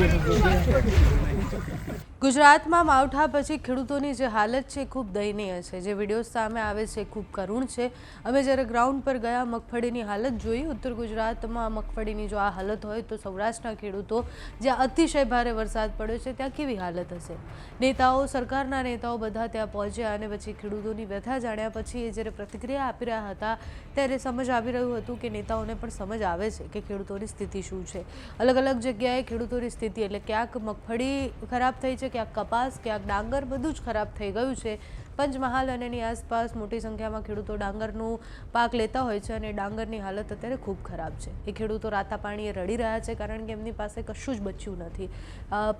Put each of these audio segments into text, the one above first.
Yeah. ગુજરાતમાં માવઠા પછી ખેડૂતોની જે હાલત છે ખૂબ દયનીય છે. જે વીડિયો સામે આવે છે ખૂબ કરુણ છે. અમે જ્યારે ગ્રાઉન્ડ પર ગયા, મગફળીની હાલત જોઈ, ઉત્તર ગુજરાતમાં મગફળીની જો આ હાલત હોય તો સૌરાષ્ટ્રના ખેડૂતો જ્યાં અતિશય ભારે વરસાદ પડ્યો છે ત્યાં કેવી હાલત હશે? નેતાઓ, સરકારના નેતાઓ બધા ત્યાં પહોંચ્યા અને પછી ખેડૂતોની વ્યથા જાણ્યા પછી એ જ્યારે પ્રતિક્રિયા આપી રહ્યા હતા ત્યારે સમજ આવી રહ્યું હતું કે નેતાઓને પણ સમજ આવે છે કે ખેડૂતોની સ્થિતિ શું છે. અલગ અલગ જગ્યાએ ખેડૂતોની સ્થિતિ એટલે ક્યાંક મગફળી ખરાબ થઈ છે ક્યાંક કપાસ ક્યાંક ડાંગર બધું જ ખરાબ થઈ ગયું છે. પંચમહાલ અને એની આસપાસ મોટી સંખ્યામાં ખેડૂતો ડાંગરનું પાક લેતા હોય છે અને ડાંગરની હાલત અત્યારે ખૂબ ખરાબ છે. એ ખેડૂતો રાતા પાણીએ રડી રહ્યા છે કારણ કે એમની પાસે કશું જ બચ્યું નથી.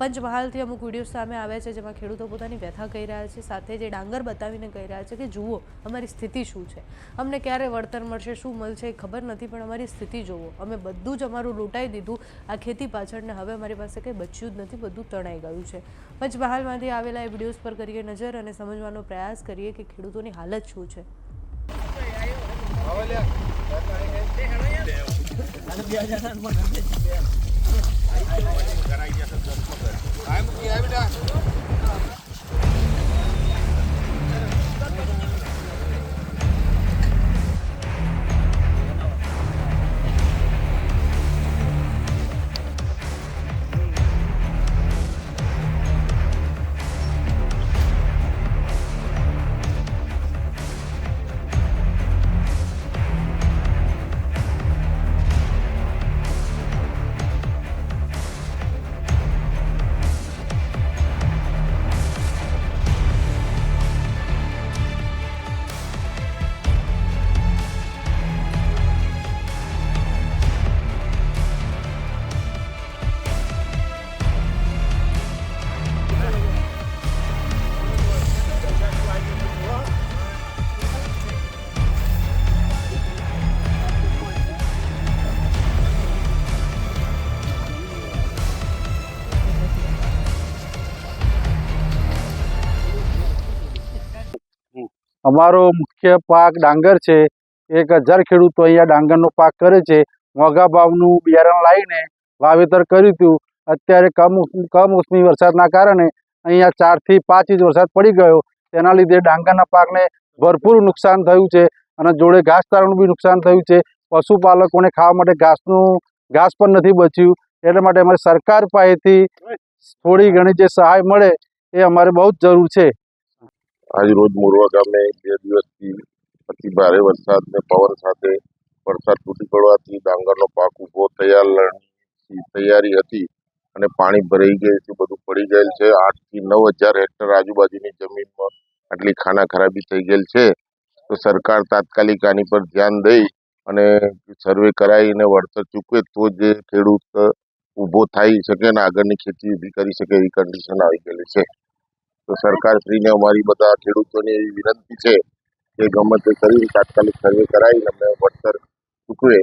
પંચમહાલથી અમુક વીડિયો સામે આવ્યા છે જેમાં ખેડૂતો પોતાની વ્યથા કહી રહ્યા છે, સાથે જે ડાંગર બતાવીને કહી રહ્યા છે કે, જુઓ, અમારી સ્થિતિ શું છે? અમને ક્યારે વળતર મળશે? શું મળશે? એ ખબર નથી, પણ અમારી સ્થિતિ જુઓ. અમે બધું જ અમારું લૂંટાઈ દીધું. આ ખેતી પાછળને હવે અમારી પાસે કંઈ બચ્યું જ નથી, બધું તણાઈ ગયું છે. પંચમહાલમાંથી આવેલા એ વિડીયોઝ પર કરીએ નજર અને સમજવાનો પ્રયાસ કરીએ કે ખેડૂતોની હાલત શું છે? અમારો મુખ્ય પાક ડાંગર છે. એક હજાર ખેડૂતો અહીંયા ડાંગરનો પાક કરે છે. મોંઘા ભાવનું બિયારણ લાવીને વાવેતર કર્યું હતું. અત્યારે કમ કમોસમી વરસાદના કારણે અહીંયા ચારથી પાંચ ઇંચ વરસાદ પડી ગયો. તેના લીધે ડાંગરના પાકને ભરપૂર નુકસાન થયું છે અને જોડે ઘાસચારાનું બી નુકસાન થયું છે. પશુપાલકોને ખાવા માટે ઘાસનું, ઘાસ પણ નથી બચ્યું. એટલા માટે અમારે સરકાર પાસેથી થોડી ઘણી જે સહાય મળે એ અમારે બહુ જ જરૂર છે. આજ રોજ મોરવા ગામે બે દિવસથી અતિ ભારે વરસાદને પવન સાથે વરસાદ તૂટી પડવાથી ડાંગરનો પાક ઊભો તૈયારની તૈયારી હતી અને પાણી ભરાઈ ગયું છે, બધું પડી ગયેલ છે. આઠથી નવ હજાર હેક્ટર આજુબાજુની જમીનમાં આટલી ખાના ખરાબી થઈ ગયેલ છે. તો સરકાર તાત્કાલિક આની પર ધ્યાન દઈ અને સર્વે કરાવીને વળતર ચૂકવે તો જે ખેડૂત ઊભો થઈ શકે ને આગળની ખેતી ઊભી કરી શકે એવી કન્ડિશન આવી ગયેલી છે. તો સરકારશ્રીને અમારી બધા ખેડૂતોને એવી વિનંતી છે કે ગમે તે કરી તાત્કાલિક સર્વે કરાવીને અમને વળતર ચૂકવે